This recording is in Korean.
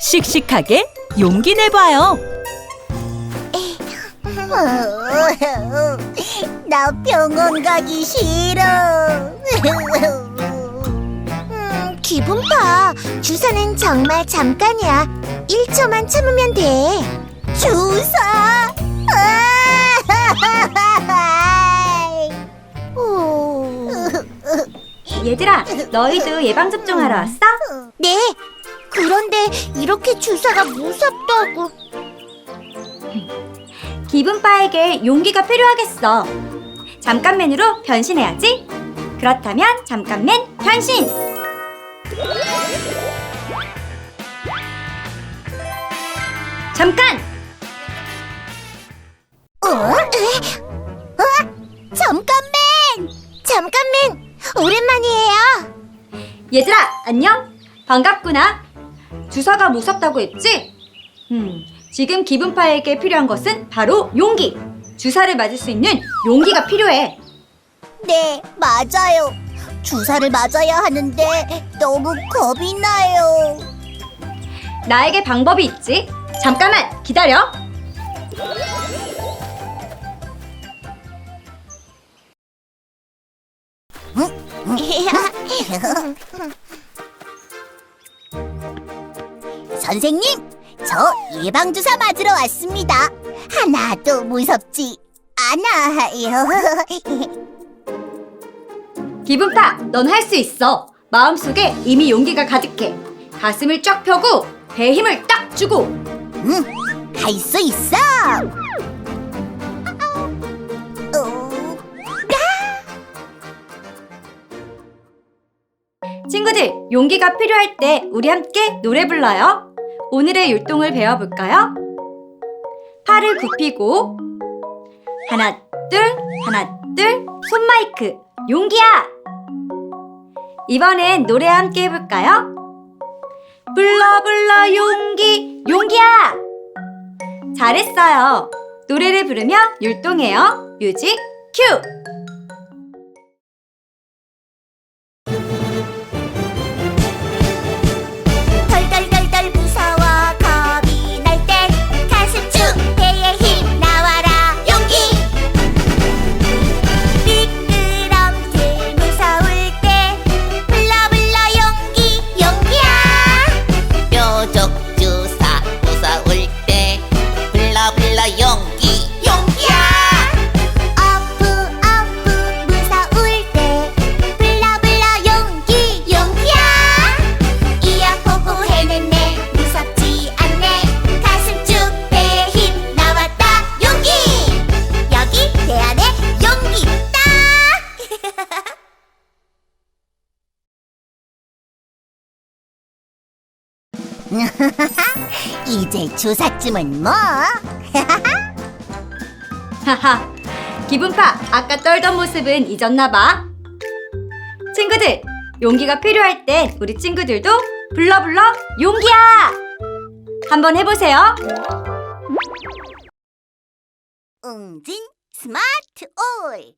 씩씩하게 용기 내봐요. 나 병원 가기 싫어. 음, 기분 봐. 주사는 정말 잠깐이야. 1초만 참으면 돼. 주사? 오. 얘들아, 너희도 예방접종하러 왔어? 네. 그런데 이렇게 주사가 무섭다고. 기분파에게 용기가 필요하겠어. 잠깐맨으로 변신해야지. 그렇다면 잠깐맨 변신! 잠깐! 어? 에? 어? 잠깐만! 잠깐만! 오랜만이에요. 얘들아, 안녕? 반갑구나. 주사가 무섭다고 했지? 음, 지금 기분파에게 필요한 것은 바로 용기. 주사를 맞을 수 있는 용기가 필요해. 네, 맞아요. 주사를 맞아야 하는데 너무 겁이 나요. 나에게 방법이 있지. 잠깐만 기다려. 선생님, 저 예방주사 맞으러 왔습니다. 하나도 무섭지 않아요. 기분 파, 넌 할 수 있어. 마음속에 이미 용기가 가득해. 가슴을 쫙 펴고 배에 힘을 딱 주고. 응, 할 수 있어. 어, 친구들, 용기가 필요할 때 우리 함께 노래 불러요. 오늘의 율동을 배워볼까요? 팔을 굽히고 하나, 둘, 하나, 둘, 손 마이크, 용기야! 이번엔 노래 함께 해볼까요? 불러 불러 용기, 용기야! 잘했어요. 노래를 부르며 율동해요. 뮤직 큐! 이제 주사쯤은 뭐 하하, 기분파, 아까 떨던 모습은 잊었나봐. 친구들, 용기가 필요할 땐 우리 친구들도 불러 불러 용기야! 한번 해보세요. 웅진 스마트 올